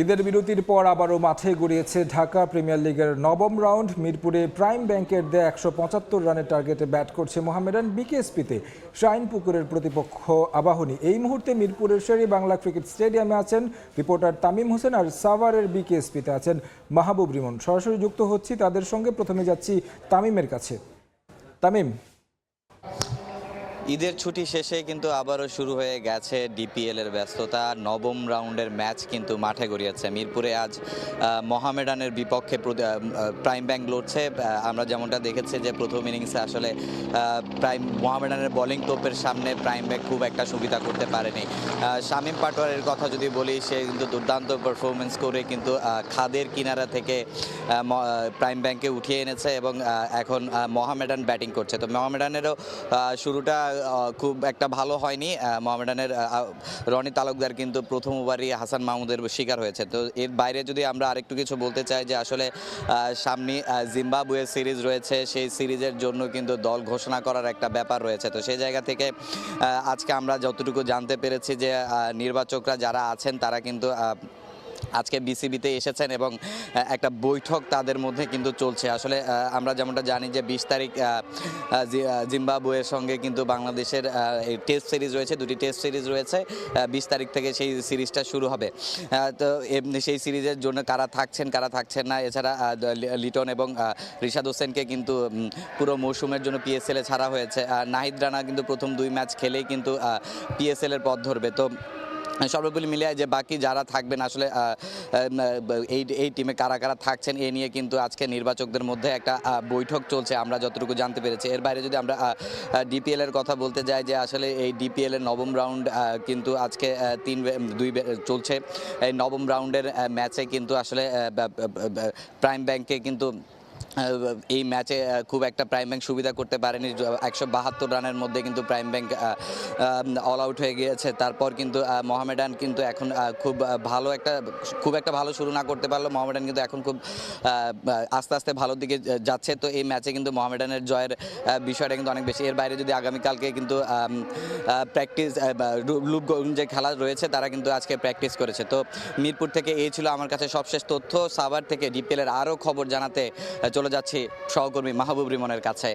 ঈদের বিরতির পর আবারও মাঠে গড়িয়েছে ঢাকা প্রিমিয়ার লিগের নবম রাউন্ড। মিরপুরে প্রাইম ব্যাংকের দেয়া একশো পঁচাত্তর রানের টার্গেটে ব্যাট করছে মোহামেডান বিকেএসপিতে। শাইন পুকুরের প্রতিপক্ষ আবাহনী। এই মুহূর্তে মিরপুরের শেরি বাংলা ক্রিকেট স্টেডিয়ামে আছেন রিপোর্টার তামিম হোসেন আর সাভারের বিকেএসপিতে আছেন মাহবুব রিমন। সরাসরি যুক্ত হচ্ছি তাদের সঙ্গে। প্রথমে যাচ্ছি তামিমের কাছে। তামিম ঈদের ছুটি শেষে কিন্তু আবারও শুরু হয়ে গেছে ডিপিএল এর ব্যস্ততা। নবম রাউন্ডের ম্যাচ কিন্তু মাঠে গড়িয়েছে। মিরপুরে আজ মহামেডানের বিপক্ষে প্রাইম ব্যাংক লড়ছে। আমরা যেমনটা দেখেছি যে প্রথম ইনিংসে আসলে প্রাইম, মহামেডানের বোলিং তোপের সামনে প্রাইম ব্যাংক খুব একটা সুবিধা করতে পারেনি। শামীম পাটোয়ারের কথা যদি বলি, সে কিন্তু দুর্দান্ত পারফরমেন্স করে কিন্তু খাদের কিনারা থেকে প্রাইম ব্যাংকে উঠিয়ে এনেছে এবং এখন মহামেডান ব্যাটিং করছে। তো মহামেডানেরও শুরুটা খুব একটা ভালো হয়নি। মোহামেডানের রনি তালুকদার কিন্তু প্রথম ওভারই হাসান মাহমুদের শিকার হয়েছে। তো এর বাইরে যদি আমরা আরেকটু কিছু বলতে চাই যে আসলে সামনে আহ, জিম্বাবুয়ে সিরিজ রয়েছে সেই সিরিজের জন্য কিন্তু দল ঘোষণা করার একটা ব্যাপার রয়েছে। তো সেই জায়গা থেকে আজকে আমরা যতটুকু জানতে পেরেছি যে নির্বাচকরা যারা আছেন তারা কিন্তু আজকে বিসিবিতে এসেছেন এবং একটা বৈঠক তাদের মধ্যে কিন্তু চলছে। আসলে আমরা যেমনটা জানি যে বিশ তারিখ জিম্বাবুয়ের সঙ্গে কিন্তু বাংলাদেশের টেস্ট সিরিজ রয়েছে, দুটি টেস্ট সিরিজ রয়েছে বিশ তারিখ থেকে সেই সিরিজটা শুরু হবে। তো সেই সিরিজের জন্য কারা থাকছেন কারা থাকছেন না, এছাড়া লিটন এবং রিশাদ হোসেনকে কিন্তু পুরো মৌসুমের জন্য পিএসএল ছাড়া হয়েছে। নাহিদ রানা কিন্তু প্রথম দুই ম্যাচ খেলেই কিন্তু পিএসএলের পথ ধরবে। তো সর্বোপরি মিলিয়ে যে বাকি যারা থাকবেন, আসলে এই এই টিমে কারা কারা থাকছেন, এ নিয়ে কিন্তু আজকে নির্বাচকদের মধ্যে একটা বৈঠক চলছে, আমরা যতটুকু জানতে পেরেছি। এর বাইরে যদি আমরা ডিপিএল এর কথা বলতে যাই যে, আসলে এই ডিপিএল এর নবম রাউন্ড কিন্তু আজকে তিন দুই চলছে। এই নবম রাউন্ডের ম্যাচে কিন্তু আসলে প্রাইম ব্যাংকে কিন্তু এই ম্যাচে খুব একটা প্রাইম ব্যাংক সুবিধা করতে পারেনি। একশো বাহাত্তর রানের মধ্যে কিন্তু প্রাইম ব্যাংক অল আউট হয়ে গিয়েছে। তারপর কিন্তু মোহামেডান কিন্তু এখন খুব ভালো একটা, খুব একটা ভালো শুরু না করতে পারল মোহামেডান কিন্তু এখন খুব আস্তে আস্তে ভালোর দিকে যাচ্ছে। তো এই ম্যাচে কিন্তু মোহামেডানের জয়ের বিষয়টা কিন্তু অনেক বেশি। এর বাইরে যদি আগামীকালকে কিন্তু প্র্যাকটিস রূপগঞ্জে খেলা রয়েছে, তারা কিন্তু আজকে প্র্যাকটিস করেছে। তো মিরপুর থেকে এই ছিল আমার কাছে সবশেষ তথ্য। সাভার থেকে ডিপিএল এর আরও খবর জানাতে চলে যাচ্ছি সহকর্মী মাহবুব রিমনের কাছে।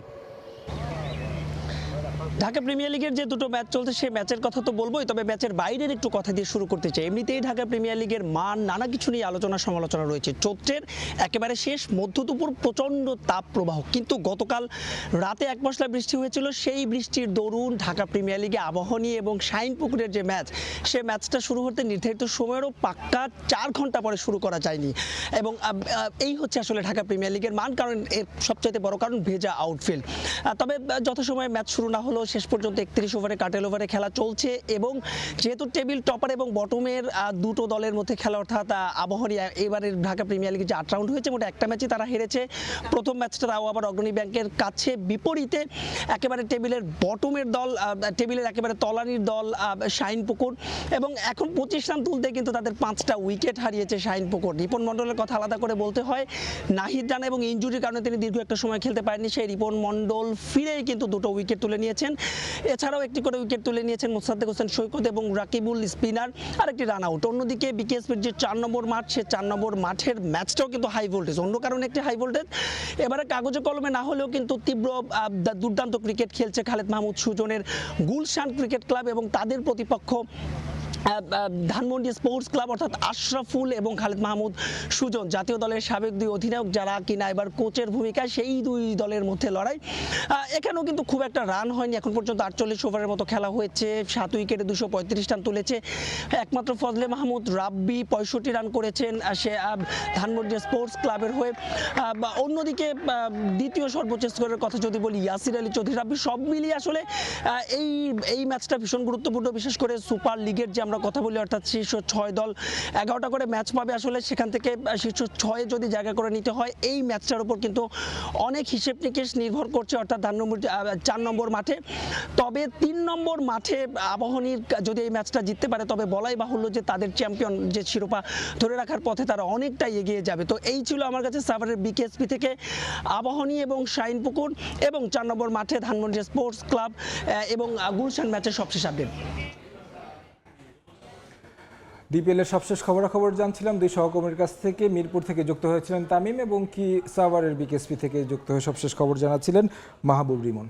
ঢাকা প্রিমিয়ার লিগের যে দুটো ম্যাচ চলছে, সেই ম্যাচের কথা তো বলবোই, তবে ম্যাচের বাইরের একটু কথা দিয়ে শুরু করতে চাই। এমনিতেই ঢাকা প্রিমিয়ার লিগের মান, নানা কিছু নিয়ে আলোচনা সমালোচনা রয়েছে। চৈত্রের একেবারে শেষ, মধ্য দুপুর প্রচণ্ড তাপ প্রবাহ কিন্তু গতকাল রাতে এক মশলা বৃষ্টি হয়েছিল, সেই বৃষ্টির দরুন ঢাকা প্রিমিয়ার লিগে আবাহনী এবং শাইন পুকুরের যে ম্যাচ, সে ম্যাচটা শুরু হতে নির্ধারিত সময়েরও পাক্কা চার ঘণ্টা পরে শুরু করা যায়নি। এবং এই হচ্ছে আসলে ঢাকা প্রিমিয়ার লিগের মান, কারণ এর সবচাইতে বড় কারণ ভেজা আউটফিল্ড তবে যথাসময়ে ম্যাচ শুরু না হলেও শেষ পর্যন্ত একত্রিশ ওভারে কাটেল ওভারে খেলা চলছে এবং যেহেতু টেবিল টপার এবং বটমের দুটো দলের মধ্যে খেলা অর্থাৎ আহ, এবারের ঢাকা প্রিমিয়ার লিগে যে আট রাউন্ড হয়েছে মোট একটা ম্যাচে তারা হেরেছে। প্রথম ম্যাচটা তাও আবার অগ্রণী ব্যাংকের কাছে বিপরীতে একেবারে টেবিলের বটমের দল টেবিলের একেবারে তলানির দল শাইন পুকুর এবং এখন পঁচিশ রান তুলতে কিন্তু তাদের পাঁচটা উইকেট হারিয়েছে শাইন পুকুর। রিপন মণ্ডলের কথা আলাদা করে বলতে হয় নাহিদ রানা এবং ইঞ্জুরির কারণে তিনি দীর্ঘ একটা সময় খেলতে পারেননি সেই রিপন মণ্ডল ফিরেই কিন্তু দুটো উইকেট তুলে নিয়েছেন। এছাড়াও একটি করে উইকেট তুলে নিয়েছেন মোসাদ্দেক হোসেন সৈকত এবং রাকিবুল স্পিনার। আর একটি রান আউট অন্যদিকে বিকেএসপির যে চার নম্বর মাঠ, সে চার নম্বর মাঠের ম্যাচটাও কিন্তু হাই ভোল্টেজ অন্য কারণে একটি হাই ভোল্টেজ এবারে কাগজে কলমে না হলেও কিন্তু তীব্র দুর্দান্ত ক্রিকেট খেলছে খালেদ মাহমুদ সুজনের গুলশান ক্রিকেট ক্লাব এবং তাদের প্রতিপক্ষ ধানমন্ডি স্পোর্টস ক্লাব অর্থাৎ আশরাফুল এবং খালেদ মাহমুদ সুজন জাতীয় দলের সাবেক দুই অধিনায়ক যারা কিনা এবার কোচের ভূমিকায় সেই দুই দলের মধ্যে লড়াই। এখানেও কিন্তু খুব একটা রান হয়নি। এখন পর্যন্ত আটচল্লিশ ওভারের মতো খেলা হয়েছে। সাত উইকেটে দুশো পঁয়ত্রিশ রান তুলেছে। একমাত্র ফজলে মাহমুদ রাব্বি পঁয়ষট্টি রান করেছেন। সে ধানমন্ডি স্পোর্টস ক্লাবের হয়ে। বা অন্যদিকে দ্বিতীয় সর্বোচ্চ স্কোরের কথা যদি বলি, ইয়াসির আলী চৌধুরী। রাব্বি সব মিলিয়ে আসলে এই এই ম্যাচটা ভীষণ গুরুত্বপূর্ণ। বিশেষ করে সুপার লিগের যে আমরা কথা বলি, অর্থাৎ শীর্ষ ছয় দল এগারোটা করে ম্যাচ পাবে আসলে সেখান থেকে শীর্ষ ছয়ে যদি জায়গা করে নিতে হয়, এই ম্যাচটার উপর কিন্তু অনেক হিসেব নিকেশ নির্ভর করছে, অর্থাৎ ধান নম্বর চার নম্বর মাঠে। তবে তিন নম্বর মাঠে আবাহনীর যদি এই ম্যাচটা জিততে পারে, তবে বলাই বাহুল্য যে তাদের চ্যাম্পিয়ন যে শিরোপা ধরে রাখার পথে তারা অনেকটাই এগিয়ে যাবে। তো এই ছিল আমার কাছে সাভারের বিকেএসপি থেকে আবাহনী এবং শাইনপুকুর এবং চার নম্বর মাঠে ধানমন্ডি স্পোর্টস ক্লাব এবং গুলশান ম্যাচের সবশেষ আপডেট ডিপিএল এর সবশেষ খবরাখবর জানছিলাম। দুই সহকর্মীর কাছ থেকে মিরপুর থেকে যুক্ত হয়েছিলেন তামিম এবং কি সাভারের বিকেএসপি থেকে যুক্ত হয়ে সবশেষ খবর জানাচ্ছিলেন মাহবুব রিমন।